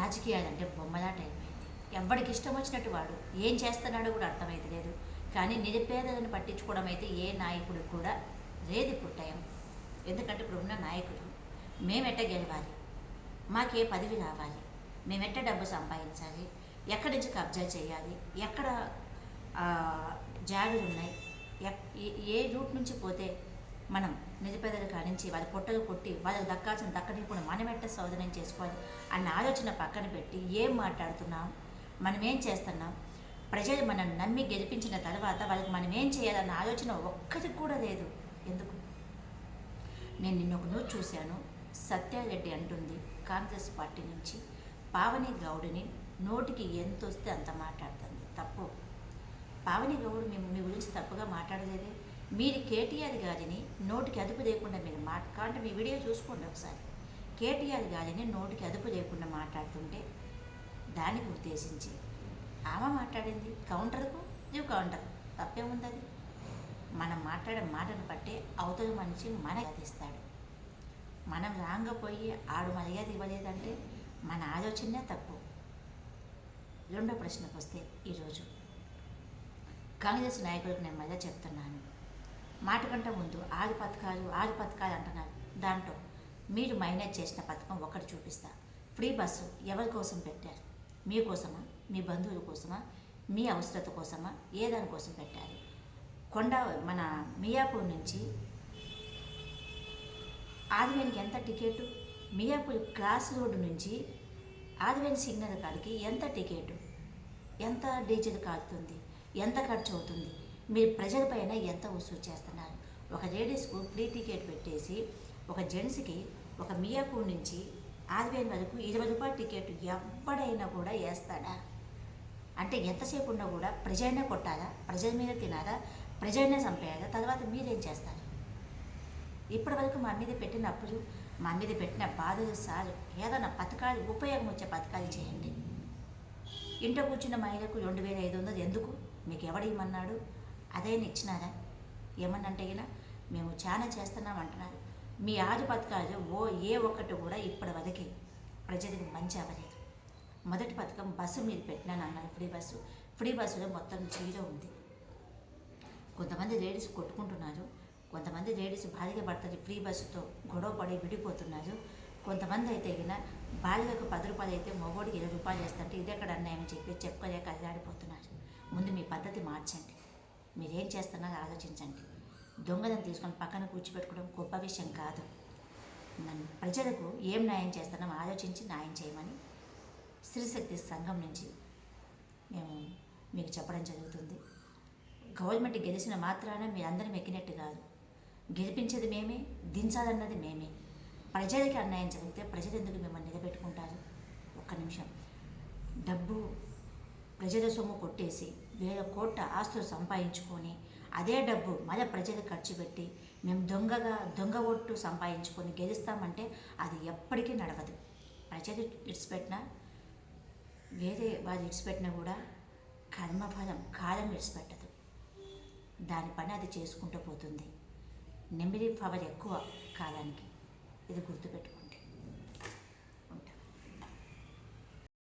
రాజకీయాలు అంటే బొమ్మలాట అయిపోయింది ఎవరికి ఇష్టం వచ్చినట్టు వాడు ఏం చేస్తున్నాడో కూడా అర్థమైతే లేదు. కానీ నిరుపేదలను పట్టించుకోవడం అయితే ఏ నాయకుడికి కూడా లేదు ఇప్పుడు టైం ఎందుకంటే ఇప్పుడు ఉన్న నాయకుడు మేమెట్ట గెలవాలి మాకే పదవి రావాలి మేమెట్ట డబ్బు సంపాదించాలి ఎక్కడి నుంచి కబ్జా చేయాలి ఎక్కడ ఆ, జాగులు ఉన్నాయి ఎక్- ఏ- ఏ రూట్ నుంచి పోతే మనం నిరుపేదలు కానించి వాళ్ళ పొట్టలు కొట్టి వాళ్ళకి దక్కాల్సిన దక్కని కూడా మనమెట్ట శోధనం చేసుకోవాలి అన్న ఆలోచన పక్కన పెట్టి ఏం మాట్లాడుతున్నాం? మనం ఏం చేస్తున్నాం? ప్రజలు మనం నమ్మి గెలిపించిన తర్వాత వాళ్ళకి మనం ఏం చేయాలన్న ఆలోచన ఒక్కటి కూడా లేదు. ఎందుకు? నేను నిన్న ఒక న్యూస్ చూశాను. సత్యారెడ్డి అంటుంది కాంగ్రెస్ పార్టీ నుంచి పావని గౌడిని నోటికి ఎంత వస్తే అంత మాట్లాడుతుంది. తప్పు. పావని గౌడ్ మేము మీ గురించి తప్పుగా మాట్లాడలేదే. మీరు కేటీఆర్ గారిని నోటికి అదుపు లేకుండా మీరు మాట కాబట్టి మీ వీడియో చూసుకోండి ఒకసారి. కేటీఆర్ గారిని నోటికి అదుపు లేకుండా మాట్లాడుతుంటే దానికి ఉద్దేశించి ఆమె మాట్లాడింది కౌంటర్కు నీవు కౌంటర్. తప్పేముంది అది మనం మాట్లాడే మాటను బట్టే అవతల మనిషి మన గదిస్తాడు మనం రాంగపోయి ఆడు మర్యాద ఇవ్వలేదంటే మన ఆలోచనే తప్పు. రెండో ప్రశ్నకు వస్తే ఈరోజు కాంగ్రెస్ నాయకులకు నేను మళ్ళీ చెప్తున్నాను. మాట కంటే ముందు ఆరు పథకాలు ఆరు పథకాలు అంటున్నారు. దాంట్లో మీరు మైనేజ్ చేసిన పథకం ఒకటి చూపిస్తా. ఫ్రీ బస్సు ఎవరి కోసం పెట్టారు? మీకోసమా మీ బంధువుల కోసమా? మీ అవసరత కోసమా? ఏ దానికోసం పెట్టారు? కొండ మన మియాపూర్ నుంచి ఆదివేనికి ఎంత టికెట్ మియాపూర్ క్రాస్ రోడ్డు నుంచి ఆదివేని సిగ్నల్ కాడికి ఎంత టికెట్ ఎంత డీజిల్ కాలుతుంది ఎంత ఖర్చు అవుతుంది? మీరు ప్రజలపైన ఎంత వసూలు చేస్తున్నారు? ఒక లేడీస్కు ఫ్రీ టికెట్ పెట్టేసి ఒక జెంట్స్కి ఒక మియాపూర్ నుంచి ఆదివేని వరకు ఇరవై రూపాయల టికెట్ ఎవడైనా కూడా వేస్తాడా? అంటే ఎంతసేపు ఉన్నా కూడా ప్రజైనా కొట్టాలా? ప్రజల మీద తినాలా? ప్రజైనా చంపేయాలా? తర్వాత మీరేం చేస్తారు? ఇప్పటి వరకు మా మీద పెట్టిన అప్పులు మా మీద పెట్టిన బాధలు సాలు ఏదైనా పథకాలు ఉపయోగం వచ్చే పథకాలు చేయండి. ఇంట కూర్చున్న మహిళకు రెండు వేల ఐదు వందలు ఎందుకు? మీకు ఎవడేమన్నాడు అదేం ఇచ్చినారా ఏమన్నంటే ఇలా మేము చాలా చేస్తున్నాం అంటున్నారు. మీ ఆరు పథకాలు ఓ ఏ ఒక్కటి కూడా ఇప్పటి వరకు ప్రజలకు మంచి అవ్వలేదు మొదటి పథకం బస్సు మీరు పెట్టినాను అన్నారు ఫ్రీ బస్సు. ఫ్రీ బస్సులో మొత్తం జీరో ఉంది. కొంతమంది లేడీస్ కొట్టుకుంటున్నారు. కొంతమంది లేడీస్ భార్య భర్తలు ఫ్రీ బస్సుతో గొడవ పడి విడిపోతున్నారు. కొంతమంది అయితే గిన బాలికకు పది రూపాయలు అయితే మగోడికి ఇరవై రూపాయలు చేస్తుంటే ఇది ఎక్కడ అన్నాయని చెప్పి చెప్పుకోలేక అల్లాడిపోతున్నారు. ముందు మీ పద్ధతి మార్చండి. మీరేం చేస్తున్నారో ఆలోచించండి. దొంగలను తీసుకొని పక్కన కూర్చోబెట్టుకోవడం గొప్ప విషయం కాదు. నన్ను ప్రజలకు ఏం న్యాయం చేస్తున్నామో ఆలోచించి న్యాయం చేయమని స్త్రీశక్తి సంఘం నుంచి మేము మీకు చెప్పడం జరుగుతుంది. గవర్నమెంట్ గెలిచిన మాత్రాన మీరందరం ఎక్కినట్టు కాదు. గెలిపించేది మేమే దించాలన్నది మేమే. ప్రజలకి అన్యాయం జరిగితే ప్రజలు ఎందుకు మిమ్మల్ని నిలబెట్టుకుంటారు? ఒక్క నిమిషం. డబ్బు ప్రజల సొమ్ము కొట్టేసి వేల కోట్ల ఆస్తులు సంపాదించుకొని అదే డబ్బు మళ్ళీ ప్రజలు ఖర్చు పెట్టి మేము దొంగగా దొంగ ఓట్టు సంపాదించుకొని గెలుస్తామంటే అది ఎప్పటికీ నడవదు. ప్రజలు ఇడిచిపెట్టినా వేరే వాళ్ళు ఇడిచిపెట్టినా కూడా కర్మఫలం కాలం విడిచిపెట్టదు. దాని పని అది చేసుకుంటూ పోతుంది. నెమ్మది పవర్ ఎక్కువ కాలానికి. ఇది గుర్తుపెట్టుకో.